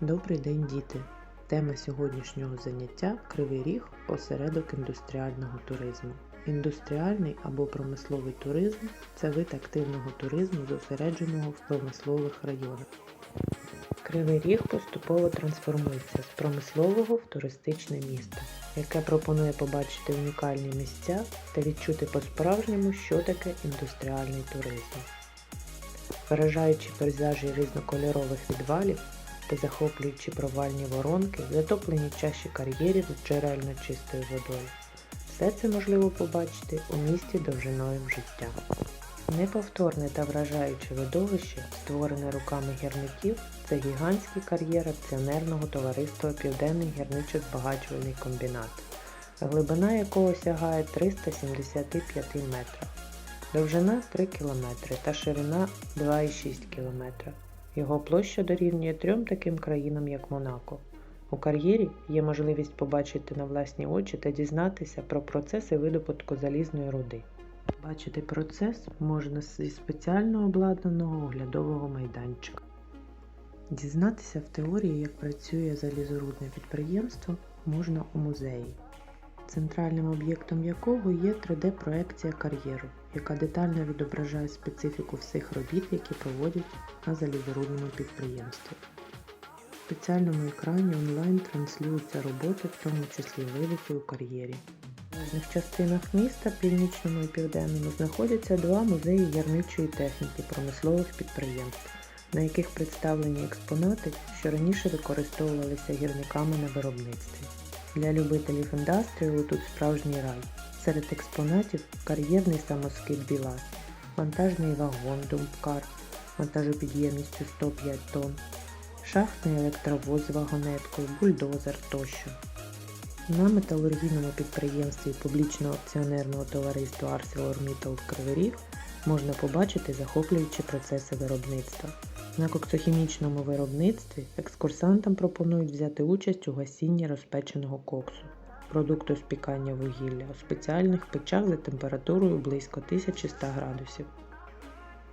Добрий день, діти! Тема сьогоднішнього заняття Кривий Ріг осередок індустріального туризму. Індустріальний або промисловий туризм це вид активного туризму, зосередженого в промислових районах. Кривий Ріг поступово трансформується з промислового в туристичне місто, яке пропонує побачити унікальні місця та відчути по-справжньому, що таке індустріальний туризм. Вражаючи пейзажі різнокольорових відвалів та захоплюючи провальні воронки, затоплені чаші кар'єрів з джерельно чистою водою. Все це можливо побачити у місті довжиною життя. Неповторне та вражаюче видовище, створене руками гірників, це гігантський кар'єр акціонерного товариства Південний гірничо-збагачувальний комбінат, глибина якого сягає 375 метрів, довжина 3 км та ширина 2,6 км. Його площа дорівнює трьом таким країнам, як Монако. У кар'єрі є можливість побачити на власні очі та дізнатися про процеси видобутку залізної руди. Бачити процес можна зі спеціально обладнаного оглядового майданчика. Дізнатися в теорії, як працює залізорудне підприємство, можна у музеї, центральним об'єктом якого є 3D-проекція кар'єру, яка детально відображає специфіку всіх робіт, які проводять на залізорудному підприємстві. В спеціальному екрані онлайн транслюються роботи, в тому числі видаті у кар'єрі. В різних частинах міста, північному і південному, знаходяться два музеї гірничої техніки промислових підприємств, на яких представлені експонати, що раніше використовувалися гірниками на виробництві. Для любителів індастріалу тут справжній рай. Серед експонатів кар'єрний самоскид БІЛАС, вантажний вагон Думпкар вантажопідємністю 105 тонн, шахтний електровоз з вагонеткою, бульдозер тощо. На металургійному підприємстві публічного акціонерного товариства ArcelorMittal Кривий Ріг можна побачити захоплюючі процеси виробництва. На коксохімічному виробництві екскурсантам пропонують взяти участь у гасінні розпеченого коксу, продукту спікання вугілля у спеціальних печах за температурою близько 1100 градусів.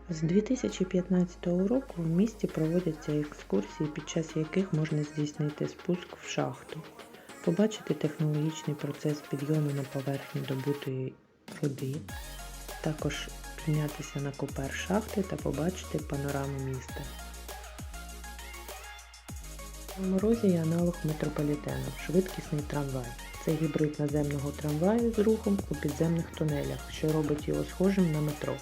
З 2015 року в місті проводяться екскурсії, під час яких можна здійснити спуск в шахту, побачити технологічний процес підйому на поверхню добутої руди, також піднятися на купер шахти та побачити панораму міста. У морозі є аналог метрополітену швидкісний трамвай. Це гібрид наземного трамваю з рухом у підземних тунелях, що робить його схожим на метро.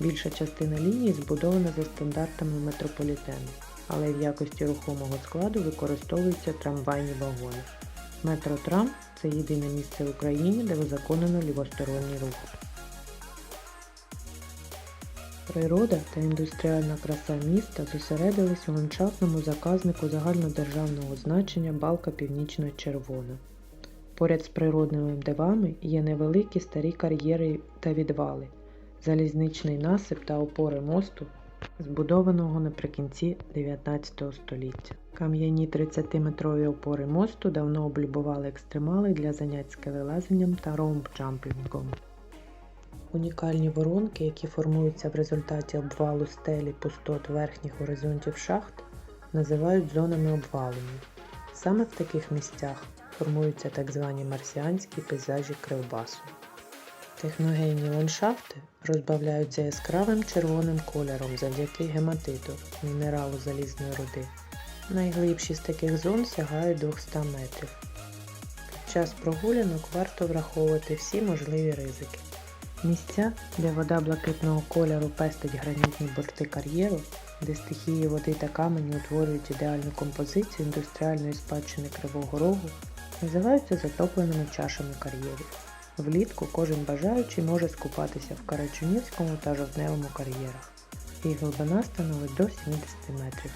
Більша частина лінії збудована за стандартами метрополітену, але в якості рухомого складу використовуються трамвайні вагони. Метротрам це єдине місце в Україні, де узаконено лівосторонній рух. Природа та індустріальна краса міста зосередились у ландшафтному заказнику загальнодержавного значення Балка Північно-Червона. Поряд з природними дивами є невеликі старі кар'єри та відвали, залізничний насип та опори мосту, збудованого наприкінці 19 століття. Кам'яні 30-метрові опори мосту давно облюбували екстремали для занять скелелазанням та ромб-джампінгом. Унікальні воронки, які формуються в результаті обвалу стелі пустот верхніх горизонтів шахт, називають зонами обвалення. Саме в таких місцях формуються так звані марсіанські пейзажі Кривбасу. Техногенні ландшафти розбавляються яскравим червоним кольором завдяки гематиту, мінералу залізної руди. Найглибші з таких зон сягають 200 метрів. Під час прогулянок варто враховувати всі можливі ризики. Місця, де вода блакитного кольору пестить гранітні борти кар'єру, де стихії води та камені утворюють ідеальну композицію індустріальної спадщини Кривого Рогу, називаються затопленими чашами кар'єрів. Влітку кожен бажаючий може скупатися в Карачунівському та Жовтневому кар'єрах. Їх глибина становить до 70 метрів.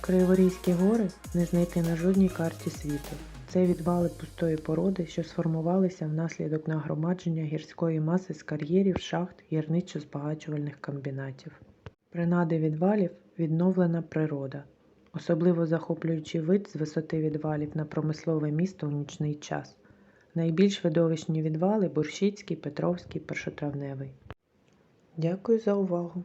Криворізькі гори не знайти на жодній карті світу. Це відвали пустої породи, що сформувалися внаслідок нагромадження гірської маси з кар'єрів, шахт, гірничо-збагачувальних комбінатів. Принади відвалів відновлена природа, особливо захоплюючий вид з висоти відвалів на промислове місто у нічний час. Найбільш видовищні відвали Бурщицький, Петровський, Першотравневий. Дякую за увагу!